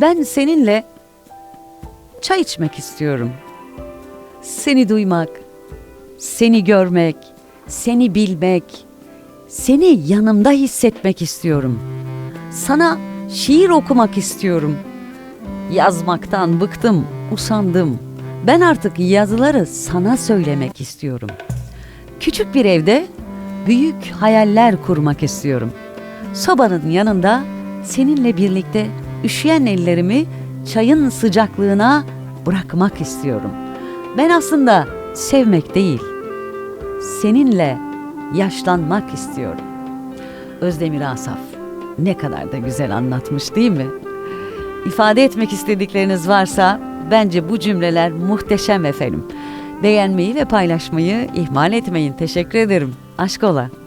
Ben seninle çay içmek istiyorum. Seni duymak, seni görmek, seni bilmek, seni yanımda hissetmek istiyorum. Sana şiir okumak istiyorum. Yazmaktan bıktım, usandım. Ben artık yazıları sana söylemek istiyorum. Küçük bir evde büyük hayaller kurmak istiyorum. Sobanın yanında seninle birlikte üşüyen ellerimi çayın sıcaklığına bırakmak istiyorum. Ben aslında sevmek değil, seninle yaşlanmak istiyorum. Özdemir Asaf ne kadar da güzel anlatmış değil mi? İfade etmek istedikleriniz varsa bence bu cümleler muhteşem efendim. Beğenmeyi ve paylaşmayı ihmal etmeyin. Teşekkür ederim. Aşk ola.